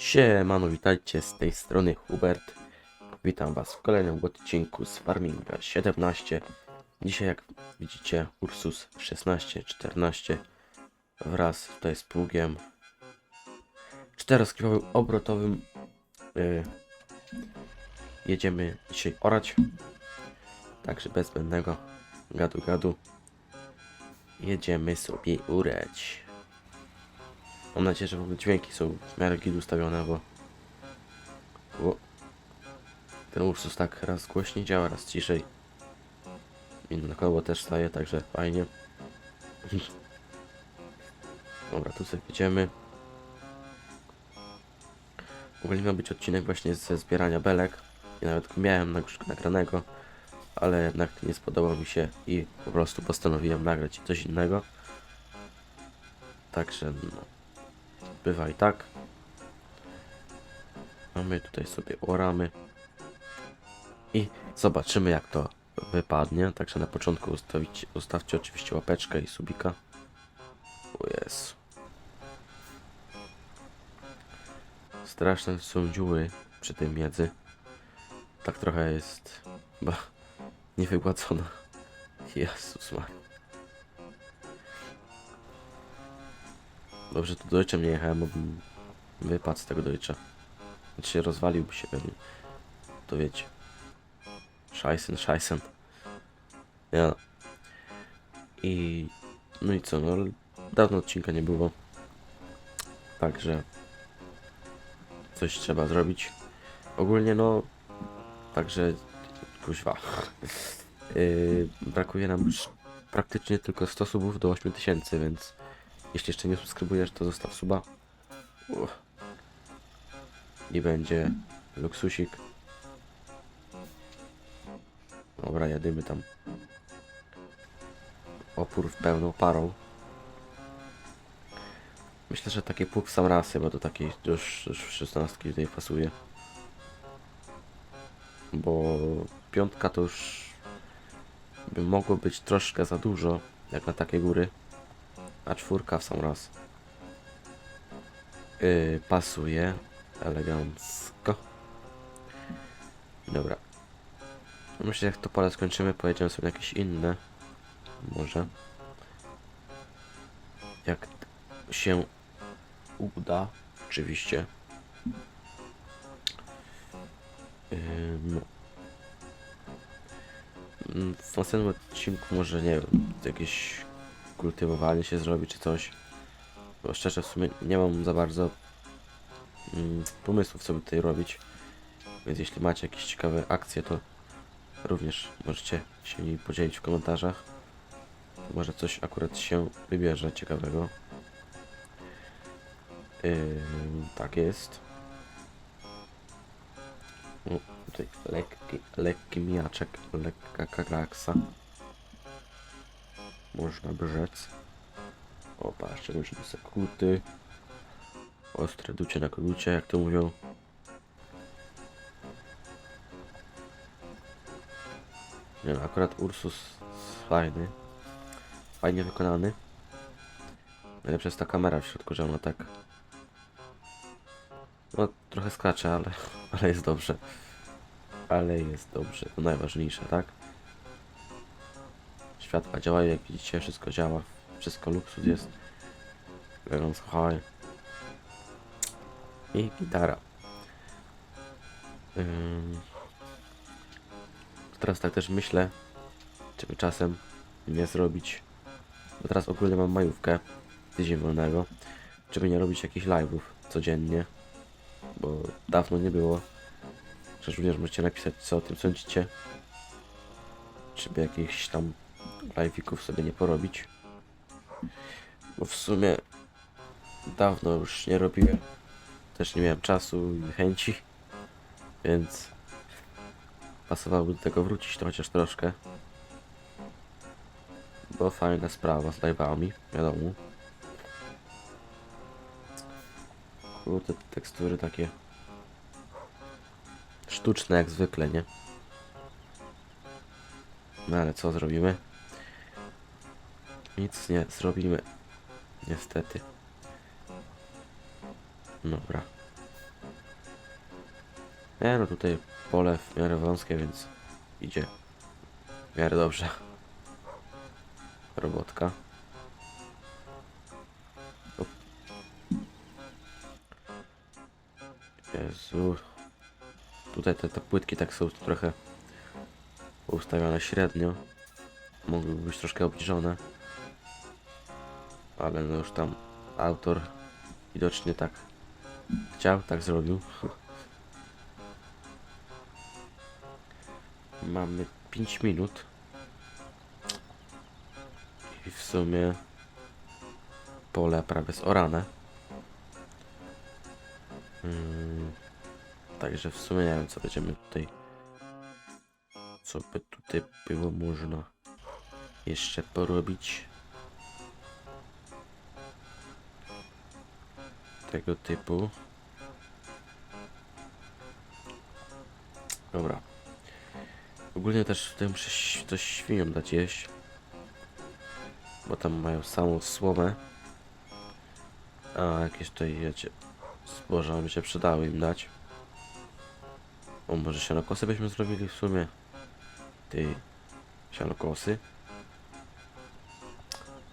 Siemano, witajcie z tej strony Hubert. Witam was w kolejnym odcinku z Farminga 17. Dzisiaj jak widzicie Ursus 16-14 wraz tutaj z pługiem czteroskliwowym obrotowym yy, jedziemy dzisiaj orać. Także bez zbędnego gadu gadu jedziemy sobie urać. Mam nadzieję, że w ogóle dźwięki są w miarę git ustawione, bo... bo ten Ursus tak raz głośniej działa, raz ciszej. Inne koło też staje, także fajnie. Dobra, tu sobie idziemy. W ogóle miał być odcinek właśnie ze zbierania belek. I nawet miałem nagranego, ale jednak nie spodobał mi się i po prostu postanowiłem nagrać coś innego. Także no, bywa i tak. A my tutaj sobie oramy. I zobaczymy jak to wypadnie. Także na początku ustawić, ustawcie oczywiście łapeczkę i subika. O Jezu. Straszne są dziury przy tym miedzy. Tak trochę jest chyba niewygładzona. Jezus Maria. Dobrze, tu dojczem nie jechałem, bo bym wypadł z tego dojcza. Znaczy rozwaliłby się pewnie. To wiecie. Szajsen, szajsen. Ja. I... No i co, no dawno odcinka nie było. Także... Coś trzeba zrobić. Ogólnie no... Także... Kuźwa. Yy, brakuje nam już praktycznie tylko 100 subów do 8000, więc... Jeśli jeszcze nie subskrybujesz, to zostaw suba. Uff. I będzie luksusik. Dobra, jadymy tam. Opór w pełną parą. Myślę, że taki pług sam raz chyba do takiej już, już 16 tutaj pasuje. Bo piątka to już by mogło być troszkę za dużo, jak na takie góry. A czwórka w sam raz. Yy, pasuje elegancko. Dobra. Myślę, jak to pole skończymy, pojedziemy sobie jakieś inne. Może. Jak się uda, oczywiście. Yy, no. Mm, W następnym odcinku może, nie wiem, jakieś kultywowanie się zrobi czy coś. Bo szczerze w sumie nie mam za bardzo mm, pomysłów co by tutaj robić. Więc jeśli macie jakieś ciekawe akcje to również możecie się nimi podzielić w komentarzach. Może coś akurat się wybierze ciekawego. Yy, tak jest. Tutaj lekki, lekki mijaczek, lekka kakraksa można by rzec. O, patrzcie, różne sekuty. Ostre ducie na kogucie, jak to mówią. Nie no, akurat Ursus fajny. Fajnie wykonany. Najlepsza jest ta kamera w środku, że ona tak... No, trochę skacze, ale, ale jest dobrze. Ale jest dobrze, to najważniejsze, tak? Światła działają, jak widzicie, wszystko działa. Wszystko luksus jest. Elegancko high. I gitara. Ym. Teraz tak też myślę, by czasem nie zrobić, bo teraz ogólnie mam majówkę, tydzień wolnego, czy by nie robić jakichś live'ów codziennie, bo dawno nie było. Też również możecie napisać, co o tym sądzicie. Czy by jakichś tam live'ików sobie nie porobić. Bo w sumie dawno już nie robiłem. Też nie miałem czasu i chęci. Więc pasowałoby do tego wrócić to chociaż troszkę. Bo fajna sprawa z live'ami, wiadomo. Kurde, te tekstury takie sztuczne jak zwykle, nie? No ale co zrobimy? Nic nie zrobimy. Niestety. Dobra. Nie no, tutaj pole w miarę wąskie, więc idzie w miarę dobrze. Robotka. Op. Jezu. Tutaj te, te płytki tak są trochę ustawione średnio. Mogłyby być troszkę obniżone. Ale no już tam autor widocznie tak chciał, tak zrobił. Mamy 5 minut. I w sumie pole prawie zorane. Mm, także w sumie nie wiem co będziemy tutaj. Co by tutaj było można jeszcze porobić. Tego typu. Dobra. Ogólnie też tutaj muszę ś- coś świniom dać jeść. Bo tam mają samą słomę. A jakieś tutaj wiecie, zboża by się przydały im dać. O, może sianokosy byśmy zrobili w sumie. Ty, sianokosy.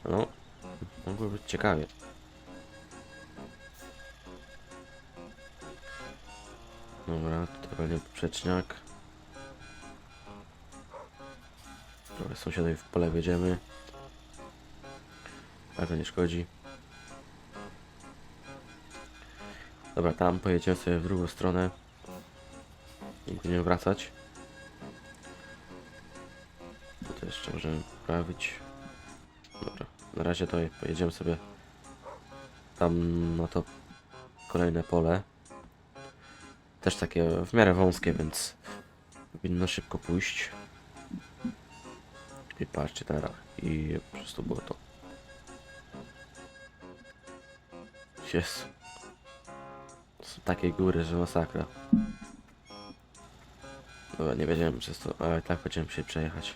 No, mogło być ciekawie. Dobra, będzie poprzeczniak. Dobra, sąsiadowi w pole wjedziemy. Ale to nie szkodzi. Dobra, tam pojedziemy sobie w drugą stronę. Nie będziemy wracać. Bo to jeszcze możemy poprawić. Dobra, na razie to pojedziemy sobie tam na to kolejne pole. Też takie w miarę wąskie, więc powinno szybko pójść. I patrzcie teraz. I po prostu było to. Jezu. To są takie góry, że masakra. Dobra, nie będziemy przez to, ale tak będziemy się przejechać.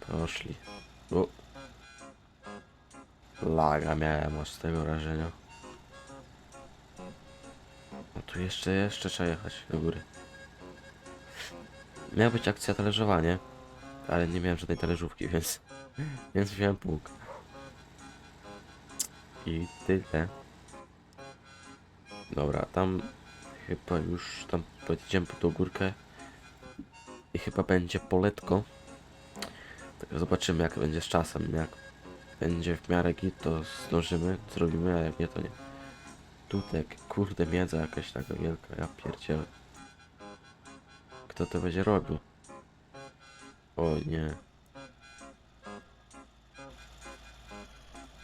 Poszli. O. Laga miałem aż z tego wrażenia. Tu jeszcze, jeszcze trzeba jechać do góry. Miała być akcja talerzowanie, ale nie miałem żadnej talerzówki, więc, więc wziąłem pług. I tyle. Dobra, tam chyba już tam pojedziemy po tą górkę i chyba będzie poletko. Tak zobaczymy jak będzie z czasem, jak będzie w miarę git to zdążymy, zrobimy, a jak nie to nie. Tutaj kurde miedza jakaś taka wielka, ja pierdzielę. Kto to będzie robił? O nie.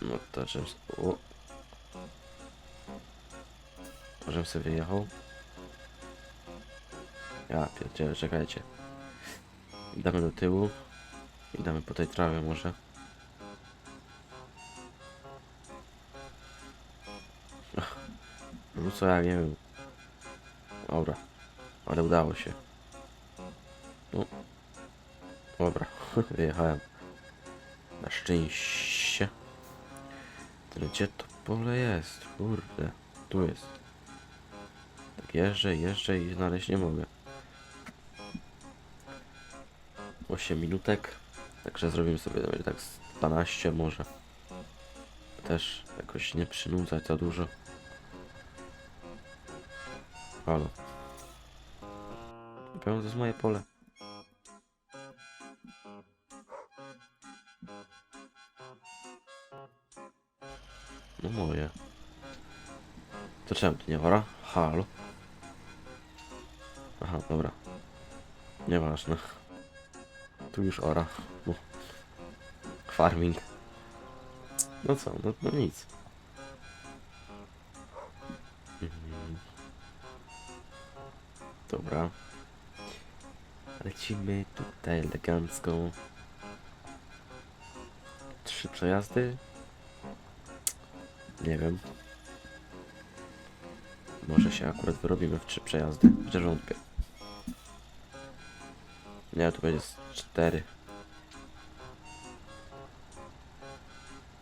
No to żebym... s- O. Żebym sobie wyjechał. Ja pierdzielę, czekajcie. Damy do tyłu. I damy po tej trawie może. Rzucę jak nie wiem. Dobra. Ale udało się. No. Dobra, wyjechałem. Na szczęście. Gdzie to pole jest? Kurde. Tu jest. Tak jeżdżę, jeżdżę i znaleźć nie mogę. 8 minutek. Także zrobimy sobie tak z 12 może. Też jakoś nie przynudzać za dużo. Halo. Pewno to jest moje pole. No moje. To czemu tu nie wora? Halo. Aha, dobra. Nieważne. Tu już ora. Farming. No co, no, no nic. Dobra. Lecimy tutaj elegancko. Trzy przejazdy? Nie wiem. Może się akurat wyrobimy w trzy przejazdy, chociaż wątpię. Nie, tu będzie z cztery.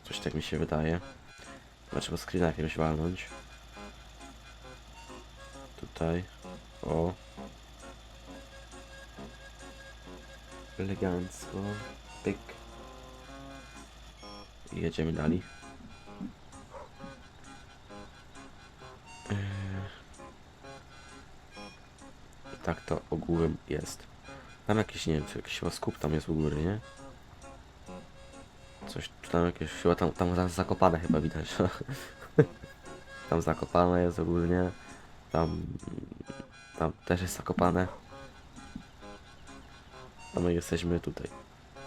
Coś tak mi się wydaje. Trzeba screena jakiegoś walnąć. tutaj. O. Elegancko. Pyk. I jedziemy dalej. I tak to ogółem jest. Tam jakiś, nie wiem, czy jakiś chyba skup tam jest u góry, nie? Coś tam jakieś, chyba tam, tam za- zakopane chyba widać. tam zakopane jest ogólnie. Tam, tam też jest zakopane. A my jesteśmy tutaj.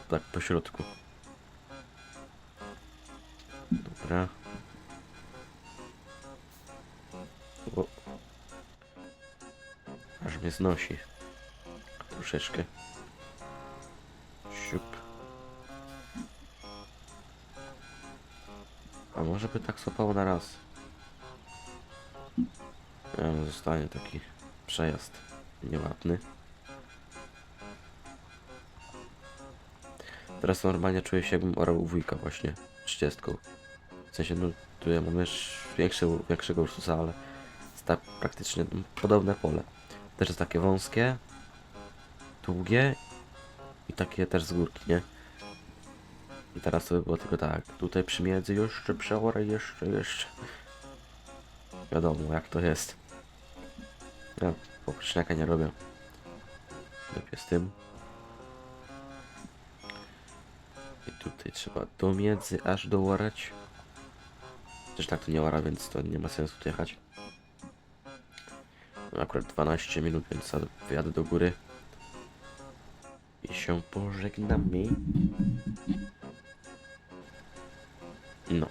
Tak po środku. Dobra. O. Aż mnie znosi. Troszeczkę. Siup. A może by tak sopało na raz? Ja, zostanie taki przejazd nieładny. Teraz normalnie czuję się jakbym orał wujka właśnie 30. W sensie no tu ja mam już większy, większego Ursusa, ale jest tak praktycznie no, podobne pole. Też jest takie wąskie, długie i takie też z górki, nie? I teraz to by było tylko tak, tutaj przy miedzy jeszcze przeorę, jeszcze, jeszcze. Wiadomo jak to jest. Ja poprzeczniaka nie robię. Lepiej z tym. I tutaj trzeba do miedzy aż dołorać. Też tak to nie łara, więc to nie ma sensu tu jechać. Mam akurat 12 minut, więc wyjadę do góry. I się pożegnamy. No.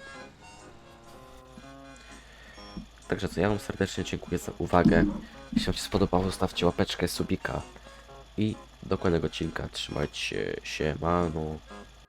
Także co, ja wam serdecznie dziękuję za uwagę. Jeśli wam się spodobało, zostawcie łapeczkę, subika. I do kolejnego odcinka. Trzymajcie się, mano.